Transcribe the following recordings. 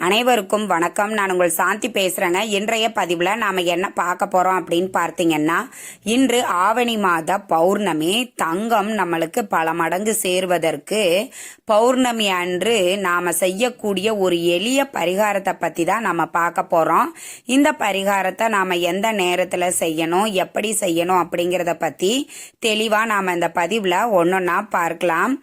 அனைவருக்கும் வணக்கம். நான் உங்கள் சாந்தி பேசுகிறேங்க இன்றைய பதிவில் நாம் என்ன பார்க்க போகிறோம் அப்படின்னு பார்த்தீங்கன்னா இன்று ஆவணி மாத பௌர்ணமி. தங்கம் நம்மளுக்கு பல மடங்கு சேர்வதற்கு பௌர்ணமி அன்று நாம் செய்யக்கூடிய ஒரு எளிய பரிகாரத்தை பற்றி தான் நம்ம பார்க்க போகிறோம் இந்த பரிகாரத்தை நாம் எந்த நேரத்தில் செய்யணும் எப்படி செய்யணும் அப்படிங்கிறத பற்றி தெளிவாக நாம் இந்த பதிவில் ஒன்னொன்னா பார்க்கலாம்.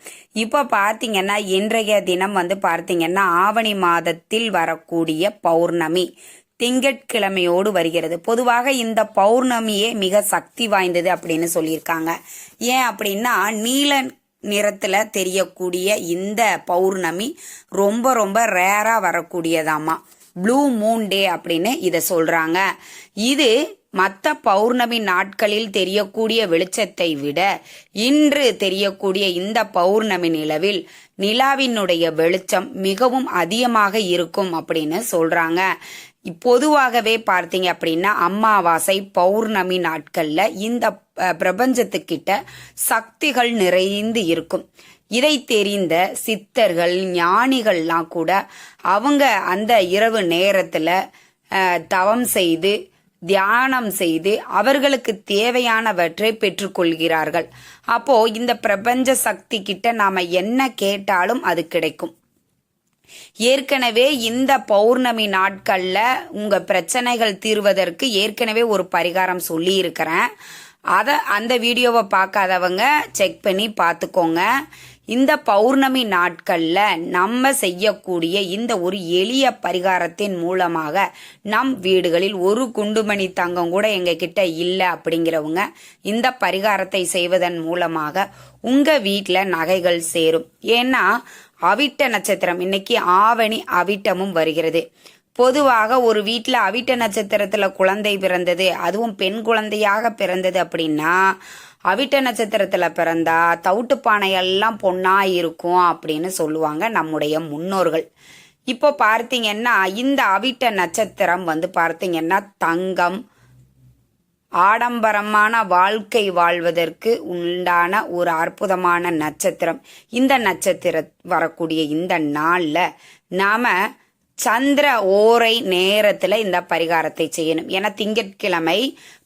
இப்போ பார்த்தீங்கன்னா இன்றைய தினம் வந்து பார்த்தீங்கன்னா ஆவணி மாதத்தில் வரக்கூடிய பௌர்ணமி திங்கட்கிழமையோடு வருகிறது. பொதுவாக இந்த பௌர்ணமியே மிக சக்தி வாய்ந்தது அப்படின்னு சொல்லியிருக்காங்க. ஏன் அப்படின்னா நீல நிறத்துல தெரியக்கூடிய இந்த பௌர்ணமி ரொம்ப ரொம்ப ரேரா வரக்கூடியதாமா ப்ளூ மூன் டே அப்படின்னு இதை சொல்றாங்க. இது மற்ற பௌர்ணமி நாட்களில் தெரியக்கூடிய வெளிச்சத்தை விட இன்று தெரியக்கூடிய இந்த பௌர்ணமி நிலவில் நிலாவினுடைய வெளிச்சம் மிகவும் அதிகமாக இருக்கும் அப்படின்னு சொல்றாங்க. பொதுவாகவே பார்த்தீங்க அப்படின்னா அமாவாசை பௌர்ணமி நாட்கள்ல இந்த பிரபஞ்சத்துக்கிட்ட சக்திகள் நிறைந்து இருக்கும். இதை தெரிந்த சித்தர்கள் ஞானிகள்லாம் கூட அவங்க அந்த இரவு நேரத்துல தவம் செய்து தியானம் செய்து அவர்களுக்கு தேவையானவற்றை பெற்றுக்கொள்கிறார்கள். அப்போ இந்த பிரபஞ்ச சக்தி கிட்ட நாம என்ன கேட்டாலும் அது கிடைக்கும். ஏற்கனவே இந்த பௌர்ணமி நாட்கள்ல உங்க பிரச்சனைகள் தீர்வதற்கு ஏற்கனவே ஒரு பரிகாரம் சொல்லி இருக்கிறேன் அதை அந்த வீடியோவை பார்க்காதவங்க செக் பண்ணி பார்த்துக்கோங்க. இந்த பௌர்ணமி நாட்கள்ல நம்ம செய்யக்கூடிய இந்த ஒரு எளிய பரிகாரத்தின் மூலமாக நம் வீடுகளில் ஒரு குண்டுமணி தங்கம் கூட எங்க கிட்ட இல்லை அப்படிங்கிறவங்க இந்த பரிகாரத்தை செய்வதன் மூலமாக உங்க வீட்டில் நகைகள் சேரும். ஏன்னா அவிட்ட நட்சத்திரம் இன்னைக்கு ஆவணி அவிட்டமும் வருகிறது. பொதுவாக ஒரு வீட்டில் அவிட்ட நட்சத்திரத்துல குழந்தை பிறந்தது அதுவும் பெண் குழந்தையாக பிறந்தது அப்படின்னா அவிட்ட நட்சத்திரத்துல பிறந்தா தவிட்டு பானையெல்லாம் பொண்ணா இருக்கும் அப்படின்னு சொல்லுவாங்க நம்முடைய முன்னோர்கள். இப்போ பார்த்தீங்கன்னா இந்த அவிட்ட நட்சத்திரம் வந்து பார்த்தீங்கன்னா தங்கம் ஆடம்பரமான வாழ்க்கை வாழ்வதற்கு உண்டான ஒரு அற்புதமான நட்சத்திரம். இந்த நட்சத்திர வரக்கூடிய இந்த நாளில் நாம சந்திர ஓரை நேரத்தில் இந்த பரிகாரத்தை செய்யணும். ஏன்னா திங்கட்கிழமை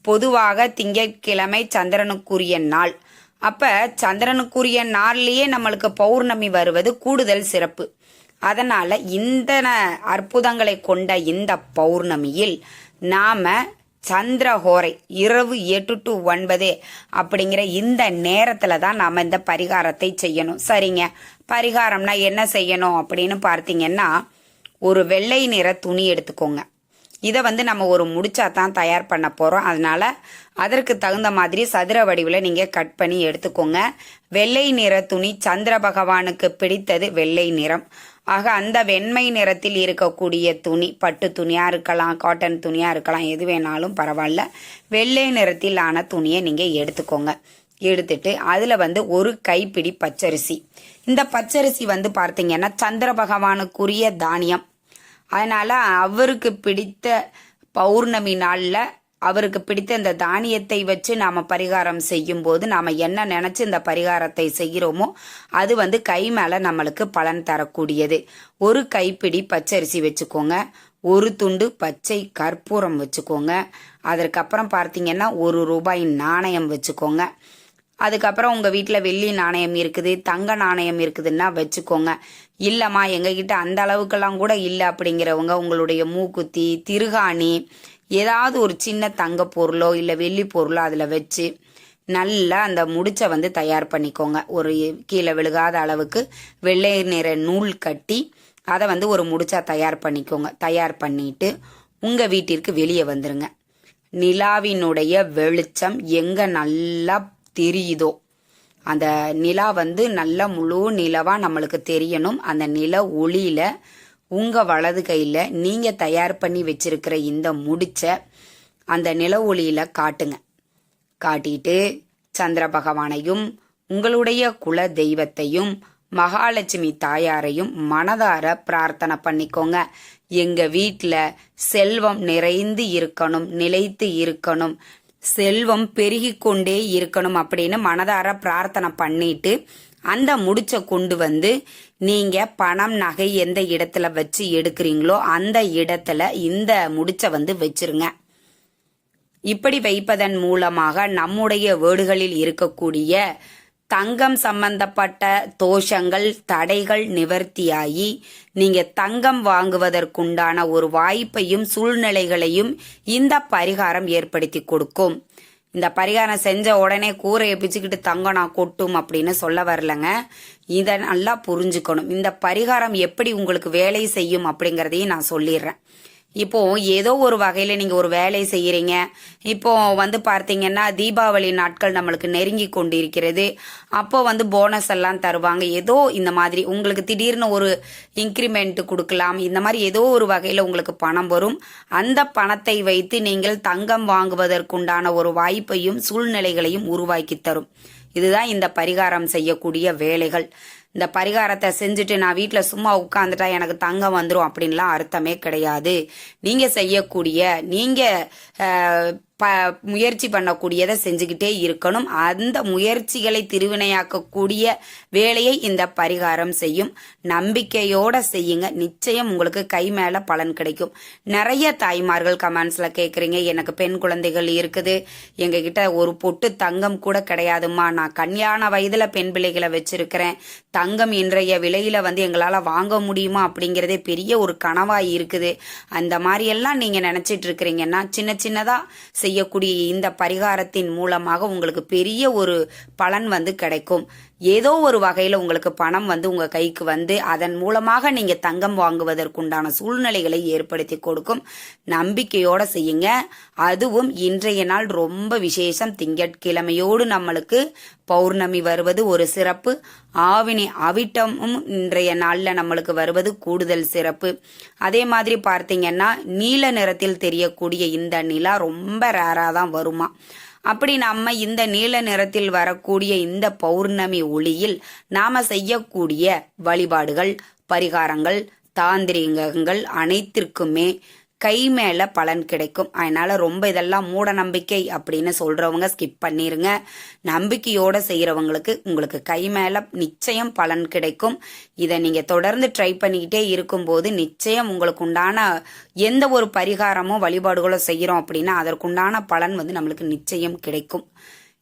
பொதுவாக திங்கட்கிழமை சந்திரனுக்குரிய நாள். அப்ப சந்திரனுக்குரிய நாள்லயே நம்மளுக்கு பௌர்ணமி வருவது கூடுதல் சிறப்பு. அதனால இந்த அற்புதங்களை கொண்ட இந்த பௌர்ணமியில் நாம சந்திரஹோரை இரவு எட்டு டு ஒன்பது அப்படிங்கிற இந்த நேரத்துல தான் நாம இந்த பரிகாரத்தை செய்யணும். சரிங்க. பரிகாரம்னா என்ன செய்யணும் அப்படின்னு பார்த்தீங்கன்னா ஒரு வெள்ளை நிற துணி எடுத்துக்கோங்க. இதை வந்து நம்ம ஒரு முடிச்சா தான் தயார் பண்ண போகிறோம் அதனால் அதற்கு தகுந்த மாதிரி சதுர வடிவில் நீங்கள் கட் பண்ணி எடுத்துக்கோங்க. வெள்ளை நிற துணி சந்திர பகவானுக்கு பிடித்தது வெள்ளை நிறம். ஆக அந்த வெண்மை நிறத்தில் இருக்கக்கூடிய துணி பட்டு துணியாக இருக்கலாம் காட்டன் துணியாக இருக்கலாம் எது வேணாலும் பரவாயில்ல. வெள்ளை நிறத்திலான துணியை நீங்கள் எடுத்துக்கோங்க. எடுத்துட்டு அதில் வந்து ஒரு கைப்பிடி பச்சரிசி. இந்த பச்சரிசி வந்து பார்த்தீங்கன்னா சந்திர பகவானுக்குரிய தானியம். அதனால அவருக்கு பிடித்த பௌர்ணமி நாளில் அவருக்கு பிடித்த இந்த தானியத்தை வச்சு நாம பரிகாரம் செய்யும் போது நாம என்ன நினைச்சு இந்த பரிகாரத்தை செய்கிறோமோ அது வந்து கை மேல நம்மளுக்கு பலன் தரக்கூடியது. ஒரு கைப்பிடி பச்சரிசி வச்சுக்கோங்க. ஒரு துண்டு பச்சை கற்பூரம் வச்சுக்கோங்க. அதற்கப்புறம் பார்த்தீங்கன்னா ஒரு ரூபாய் நாணயம் வச்சுக்கோங்க. அதுக்கப்புறம் உங்கள் வீட்டில் வெள்ளி நாணயம் இருக்குது தங்க நாணயம் இருக்குதுன்னா வச்சுக்கோங்க. இல்லைம்மா எங்ககிட்ட அந்த அளவுக்கெல்லாம் கூட இல்லை அப்படிங்கிறவங்க உங்களுடைய மூக்குத்தி திருகாணி ஏதாவது ஒரு சின்ன தங்க பொருளோ இல்லை வெள்ளி பொருளோ அதில் வச்சு நல்லா அந்த முடிச்சை வந்து தயார் பண்ணிக்கோங்க. ஒரு கீழே விழுகாத அளவுக்கு வெள்ளை நிற நூல் கட்டி அதை வந்து ஒரு முடிச்சா தயார் பண்ணிக்கோங்க. தயார் பண்ணிட்டு உங்கள் வீட்டிற்கு வெளியே வந்துருங்க. நிலாவினுடைய வெளிச்சம் எங்கே நல்லா தெரியுதோ? அந்த நிலா வந்து நல்ல முழு நிலவா நம்மளுக்கு தெரியணும். அந்த நில ஒளியில உங்க வலது கையில நீங்க தயார் பண்ணி வச்சிருக்கிற இந்த முடிச்ச அந்த நில ஒளியில காட்டுங்க. காட்டிட்டு சந்திர பகவானையும் உங்களுடைய குல தெய்வத்தையும் மகாலட்சுமி தாயாரையும் மனதார பிரார்த்தனை பண்ணிக்கோங்க. எங்க வீட்டில் செல்வம் நிறைந்து இருக்கணும் நிலைத்து இருக்கணும். செல்வம் பெருகி கொண்டே இருக்கணும் அப்படின்னு மனதார பிரார்த்தனை பண்ணிட்டு அந்த முடிச்ச கொண்டு வந்து நீங்க பணம் நகை எந்த இடத்துல வச்சு எடுக்கிறீங்களோ அந்த இடத்துல இந்த முடிச்ச வந்து வச்சிருங்க. இப்படி வைப்பதன் மூலமாக நம்முடைய வேடுகளில் இருக்கக்கூடிய தங்கம் சம்பந்தப்பட்ட தோஷங்கள் தடைகள் நிவர்த்தியாகி நீங்க தங்கம் வாங்குவதற்குண்டான ஒரு வாய்ப்பையும் சூழ்நிலைகளையும் இந்த பரிகாரம் ஏற்படுத்தி கொடுக்கும். இந்த பரிகாரம் செஞ்ச உடனே கூரையை பிச்சுக்கிட்டு தங்கம் நான் கொட்டும் அப்படின்னு சொல்ல வரலங்க. இதை நல்லா புரிஞ்சுக்கணும். இந்த பரிகாரம் எப்படி உங்களுக்கு வேலை செய்யும் அப்படிங்கிறதையும் நான் சொல்லிடுறேன். இப்போ ஏதோ ஒரு வகையில நீங்க ஒரு வேலை செய்யறீங்க. இப்போ வந்து பார்த்தீங்கன்னா தீபாவளி நாட்கள் நம்மளுக்கு நெருங்கி கொண்டிருக்கிறது. அப்போ வந்து போனஸ் எல்லாம் தருவாங்க. ஏதோ இந்த மாதிரி உங்களுக்கு திடீர்னு ஒரு இன்க்ரிமெண்ட் கொடுக்கலாம். இந்த மாதிரி ஏதோ ஒரு வகையில உங்களுக்கு பணம் வரும். அந்த பணத்தை வைத்து நீங்கள் தங்கம் வாங்குவதற்குண்டான ஒரு வாய்ப்பையும் சூழ்நிலைகளையும் உருவாக்கி தரும். இதுதான் இந்த பரிகாரம் செய்யக்கூடிய வேலைகள். இந்த பரிகாரத்தை செஞ்சுட்டு நான் வீட்டில் சும்மா உட்காந்துட்டா எனக்கு தங்கம் வந்துடும் அப்படின்லாம் அர்த்தமே கிடையாது. நீங்கள் செய்யக்கூடிய நீங்கள் ப முயற்சி பண்ணக்கூடியதை செஞ்சுக்கிட்டே இருக்கணும். அந்த முயற்சிகளை திருவினையாக்கக்கூடிய வேலையை இந்த பரிகாரம் செய்யும். நம்பிக்கையோட செய்யுங்க. நிச்சயம் உங்களுக்கு கை மேலே பலன் கிடைக்கும். நிறைய தாய்மார்கள் கமெண்ட்ஸில் கேட்குறீங்க எனக்கு பெண் குழந்தைகள் இருக்குது. எங்ககிட்ட ஒரு பொட்டு தங்கம் கூட கிடையாதும்மா. நான் கல்யாண வயதில் பெண் பிள்ளைகளை வச்சிருக்கிறேன். தங்கம் இன்றைய விலையில் வந்து எங்களால் வாங்க முடியுமா அப்படிங்கிறதே பெரிய ஒரு கனவாக இருக்குது. அந்த மாதிரியெல்லாம் நீங்கள் நினச்சிட்டு இருக்கிறீங்கன்னா சின்ன சின்னதாக செய்யக்கூடிய இந்த பரிகாரத்தின் மூலமாக உங்களுக்கு பெரிய ஒரு பலன் வந்து கிடைக்கும். ஏதோ ஒரு வகையில் உங்களுக்கு பணம் வந்து உங்கள் கைக்கு வந்து அதன் மூலமாக நீங்கள் தங்கம் வாங்குவதற்குண்டான சூழ்நிலைகளை ஏற்படுத்தி கொடுக்கும். நம்பிக்கையோட செய்யுங்க. அதுவும் இன்றைய நாள் ரொம்ப விசேஷம். திங்கட்கிழமையோடு நம்மளுக்கு பௌர்ணமி வருவது ஒரு சிறப்பு. ஆவினி அவிட்டமும் இன்றைய நாளில் நம்மளுக்கு வருவது கூடுதல் சிறப்பு. அதே மாதிரி பார்த்தீங்கன்னா நீல நிறத்தில் தெரியக்கூடிய இந்த நிலா ரொம்ப ரேராக தான் வருமா? அப்படி நம்ம இந்த நீல நிறத்தில் வரக்கூடிய இந்த பௌர்ணமி ஒளியில் நாம செய்யக்கூடிய வழிபாடுகள் பரிகாரங்கள் தாந்திரிகங்கள் அனைத்திற்குமே கை மேல பலன் கிடைக்கும். அதனால ரொம்ப இதெல்லாம் மூட நம்பிக்கை அப்படின்னு சொல்றவங்க ஸ்கிப் பண்ணிருங்க. நம்பிக்கையோட செய்யறவங்களுக்கு உங்களுக்கு கை மேல நிச்சயம் பலன் கிடைக்கும். இதை நீங்க தொடர்ந்து ட்ரை பண்ணிக்கிட்டே இருக்கும்போது நிச்சயம் உங்களுக்கு உண்டான எந்த ஒரு பரிகாரமோ வழிபாடுகளோ செய்யறோம் அப்படின்னா அதற்குண்டான பலன் வந்து நம்மளுக்கு நிச்சயம் கிடைக்கும்.